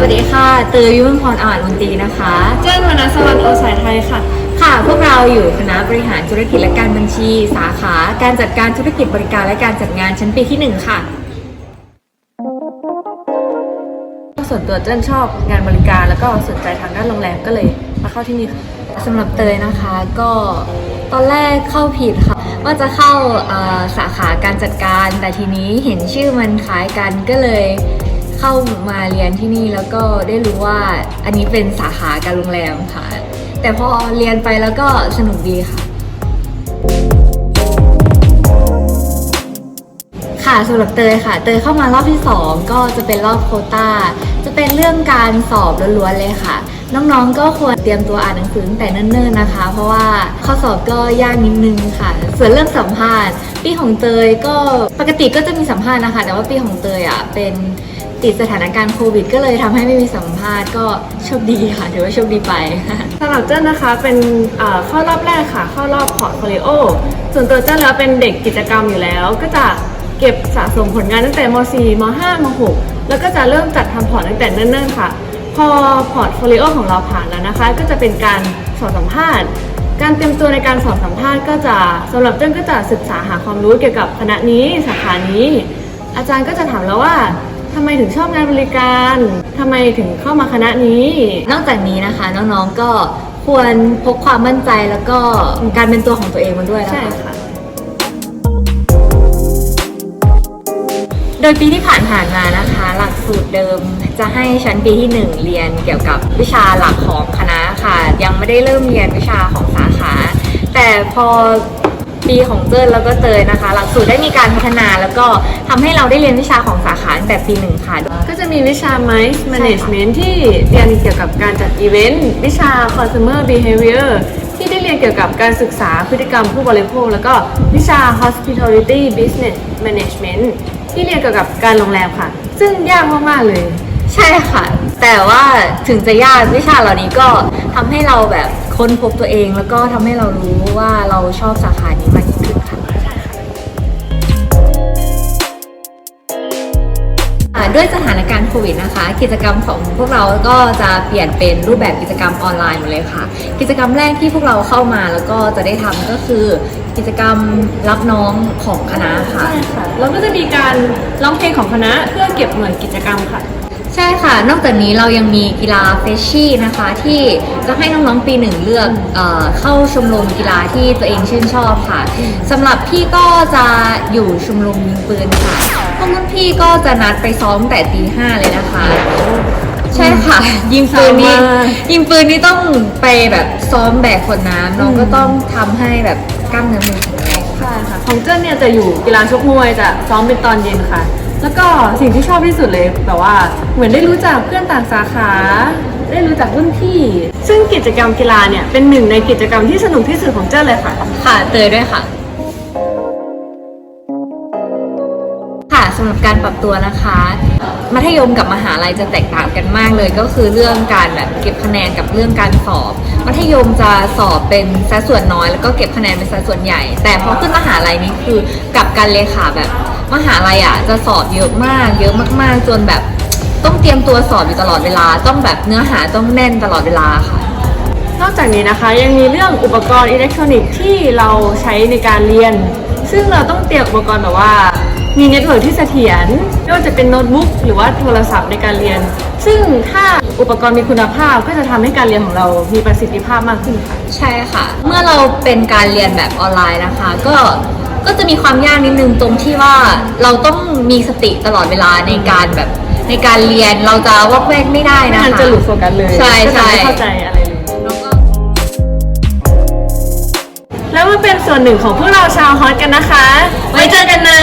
วัสดีค่ะเตยยุ่งพรอ่านดนตรีนะคะ เจ้นวรรณสวัสดิ์โอสายไทยค่ะ ค่ะ พวกเราอยู่คณะบริหารธุรกิจและการบัญชี สาขา การจัดการธุรกิจบริการและการจัดงานชั้นปีที่ 1 ค่ะ ส่วนตัวเจ้นชอบงานบริการแล้วก็สนใจทางด้านโรงแรมก็เลยมาเข้าที่นี่ค่ะสำหรับเตยนะคะก็ตอนแรกเข้าผิดค่ะ ว่าจะเข้าเอ่อสาขาการจัดการ แต่ทีนี้เห็นชื่อมันคล้ายกันก็เลย เข้ามาเรียนที่นี่แล้วก็ได้รู้ว่าอันนี้เป็นสาขาการโรงแรมค่ะ แต่พอเรียนไปแล้วก็สนุกดีค่ะ ค่ะสำหรับเตยค่ะ เตยเข้ามารอบที่ 2 ก็จะเป็นรอบโคตาจะเป็นเรื่องการสอบล้วนๆเลยค่ะ น้องๆก็ควรเตรียมตัวอ่านหนังสือตั้งแต่เนิ่นๆนะคะ เพราะว่าข้อสอบก็ยากนิดนึงค่ะ ส่วนเรื่องสัมภาษณ์ปีของเตยก็ปกติก็จะมีสัมภาษณ์นะคะ แต่ว่าปีของเตยอะเป็น ติดสถานการณ์โควิด ก็เลยทำให้ไม่มีสัมภาษณ์ก็โชคดีค่ะถือว่าโชคดีไปสำหรับเจ้นนะคะเป็นเข้ารอบแรกค่ะเข้ารอบพอร์ตโฟลิโอส่วนตัวเจ้นแล้วเป็นเด็กกิจกรรมอยู่แล้ว ก็จะเก็บสะสมผลงานตั้งแต่ม .4 ม .5 ม .6 แล้วก็จะเริ่มจัดทำพอร์ตตั้งแต่เนิ่นๆค่ะ พอพอร์ตโฟลิโอของเราผ่านแล้วนะคะ ก็จะเป็นการสอบสัมภาษณ์ การเตรียมตัวในการสอบสัมภาษณ์ก็จะสำหรับเจ้นก็จะศึกษาหาความรู้เกี่ยวกับคณะนี้สาขานี้ อาจารย์ก็จะถามเราว่า ทำไมถึงชอบงานบริการทำไมถึงเข้ามาคณะนี้ นอกจากนี้นะคะน้องๆก็ควรพกความมั่นใจแล้วก็การเป็นตัวของตัวเองมาด้วยนะคะ ใช่ค่ะ โดยปีที่ผ่านๆมานะคะ หลักสูตรเดิมจะให้ชั้นปีที่ 1 เรียนเกี่ยวกับวิชาหลักของคณะค่ะ ยังไม่ได้เริ่มเรียนวิชาของสาขา แต่พอปีของเจิ้นแล้วก็เตยนะคะ หลักสูตรได้มีการพัฒนาแล้วก็ทำให้เราได้เรียนวิชาของสาขาตั้ งแต่ปีหนึ่งค่ะ ก็จะมีวิชา MICE Management ที่เรียนเกี่ยวกับการจัดอีเวนต์วิชา Consumer Behavior ที่ได้เรียนเกี่ยวกับการศึกษาพฤติกรรมผู้บริโภค แล้วก็วิชา Hospitality Business Management ที่เรียนเกี่ยวกับการโรงแรมค่ะ ซึ่งยากมาก ๆ เลย ใช่ค่ะ แต่ว่าถึงจะยากวิชาเหล่านี้ก็ทำให้เราแบบค้นพบตัวเอง แล้วก็ทำให้เรารู้ว่าเราชอบสาขานี้มา ด้วยสถานการณ์โควิดนะคะ กิจกรรมของพวกเราก็จะเปลี่ยนเป็นรูปแบบกิจกรรมออนไลน์หมดเลยค่ะ กิจกรรมแรกที่พวกเราเข้ามาแล้วก็จะได้ทำก็คือ กิจกรรมรับน้องของคณะค่ะใช่ค่ะ แล้วก็จะมีการร้องเพลงของคณะเพื่อเก็บหน่วยกิจกรรมค่ะ ใช่ค่ะ นอกจากนี้เรายังมีกีฬาเฟชชี่นะคะ ที่จะให้น้องๆปีหนึ่งเลือกเออเข้าชมรมกีฬาที่ตัวเองชื่นชอบค่ะสำหรับพี่ก็จะอยู่ชมรมยิงปืนค่ะพวกรุ่นพี่ก็จะนัดไปซ้อมแต่ตีห้าเลยนะคะ ใช่ค่ะ ยิงปืนนี่ซ้อมมากยิงปืนนี่ต้องไปแบบซ้อมแบกขวดน้ำน้องก็ต้องทำให้แบบกล้ามเนื้อมือแข็งแรง ใช่ค่ะ ของเจ้นเนี่ยจะอยู่กีฬาชกมวยจะซ้อมเป็นตอนเย็นค่ะ แล้วก็สิ่งที่ชอบที่สุดเลยแบบว่าเหมือนได้รู้จักเพื่อนต่างสาขา ได้รู้จักรุ่นพี่ ซึ่งกิจกรรมกีฬาเนี่ยเป็นหนึ่งในกิจกรรมที่สนุกที่สุดของเจ้นเลยค่ะ ค่ะเตยด้วยค่ะ ค่ะสำหรับการปรับตัวนะคะ มัธยมกับมหาลัยจะแตกต่างกันมากเลย ก็คือเรื่องการแบบเก็บคะแนนกับเรื่องการสอบ มัธยมจะสอบเป็นสัดส่วนน้อย แล้วก็เก็บคะแนนเป็นสัดส่วนใหญ่ แต่พอขึ้นมหาลัยนี้คือกลับกันเลยค่ะแบบมหาลัยอะจะสอบเยอะมาก เยอะมาก ๆ จนแบบต้องเตรียมตัวสอบอยู่ตลอดเวลา ต้องแบบเนื้อหาต้องแน่นตลอดเวลาค่ะ นอกจากนี้นะคะยังมีเรื่องอุปกรณ์อิเล็กทรอนิกส์ที่เราใช้ในการเรียน ซึ่งเราต้องเตรียมอุปกรณ์แบบว่ามีเน็ตเวิร์กที่เสถียรไม่ว่าจะเป็นโน้ตบุ๊กหรือว่าโทรศัพท์ในการเรียน ซึ่งถ้า อุปกรณ์มีคุณภาพก็จะทำให้การเรียนของเรามีประสิทธิภาพมากขึ้นค่ะ ใช่ค่ะ เมื่อเราเป็นการเรียนแบบออนไลน์นะคะ ก็ก็จะมีความยากนิดนึงตรงที่ว่าเราต้องมีสติตลอดเวลาในการแบบในการเรียนเราจะวอกแวกไม่ได้ไม่นะคะงั้นจะหลุดโฟกัสเลยใช่ก็จะใช่ไม่เข้าใจอะไรเลยแล้วก็แล้วมาเป็นส่วนหนึ่งของพวกเราชาวฮอตกันนะคะ ไว้เจอกันนะ